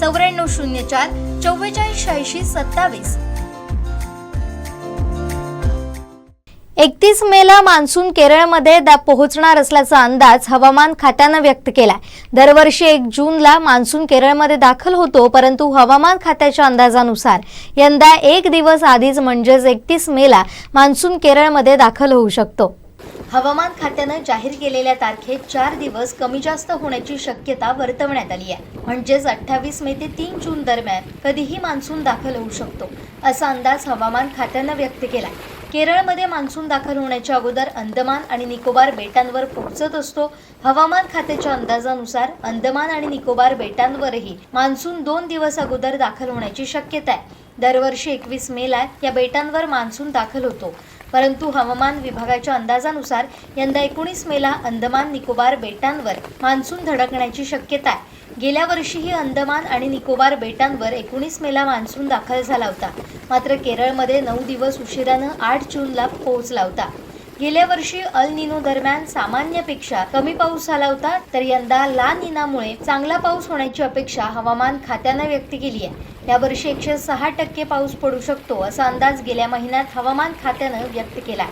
चौऱ्याण्णव शून्य चार चव्वेचाळीस शहाऐंशी सत्तावीस. एकतीस मेला मान्सून केरळमध्ये दा पोहोचणार असल्याचा अंदाज हवामान खात्यानं व्यक्त केलाय. दरवर्षी एक जूनला मान्सून केरळमध्ये दाखल होतो परंतु हवामान खात्याच्या अंदाजानुसार यंदा एक दिवस आधीच म्हणजेच एकतीस मेला मान्सून केरळमध्ये दाखल होऊ शकतो. हवामान खात्यानं जाहीर केलेल्या तारखेत चार दिवस कमी जास्त होण्याची शक्यता वर्तवण्यात आली आहे. म्हणजेच अठ्ठावीस मे ते तीन जून दरम्यान कधीही मान्सून दाखल होऊ शकतो असा अंदाज हवामान खात्यानं व्यक्त केला केरळमध्ये मान्सून दाखल होण्याच्या अगोदर अंदमान आणि निकोबार बेटांवर पोहोचत असतो. हवामान खात्याच्या अंदाजानुसार अंदमान आणि निकोबार बेटांवरही मान्सून दोन दिवस अगोदर दाखल होण्याची शक्यता आहे. दरवर्षी एकवीस मेला या बेटांवर मान्सून दाखल होतो. परंतु हवामान विभागाच्या अंदाजानुसार यंदा एकोणीस मेला अंदमान निकोबार बेटांवर मान्सून धडकण्याची शक्यता आहे. गेल्या वर्षीही अंदमान आणि निकोबार बेटांवर एकोणीस मेला मान्सून दाखल झाला होता. मात्र केरळमध्ये नऊ दिवस उशिरानं आठ जूनला पोहोचला होता. गेल्या वर्षी अल निनो दरम्यान सामान्यपेक्षा कमी पाऊस झाला होता तर यंदा ला निनामुळे चांगला पाऊस होण्याची अपेक्षा हवामान खात्यानं व्यक्त केली आहे. यावर्षी एकशे सहा टक्के पाऊस पडू शकतो असा अंदाज गेल्या महिन्यात हवामान खात्यानं व्यक्त केला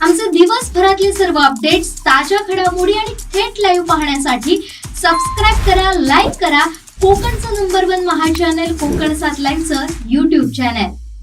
आमचे दिवसभरातले सर्व अपडेट्स ताज्या घडामोडी आणि थेट लाईव्ह पाहण्यासाठी सबस्क्राईब करा लाईक करा. कोकणचं number one Maha channel Kokan सात लाईनचं युट्यूब चॅनल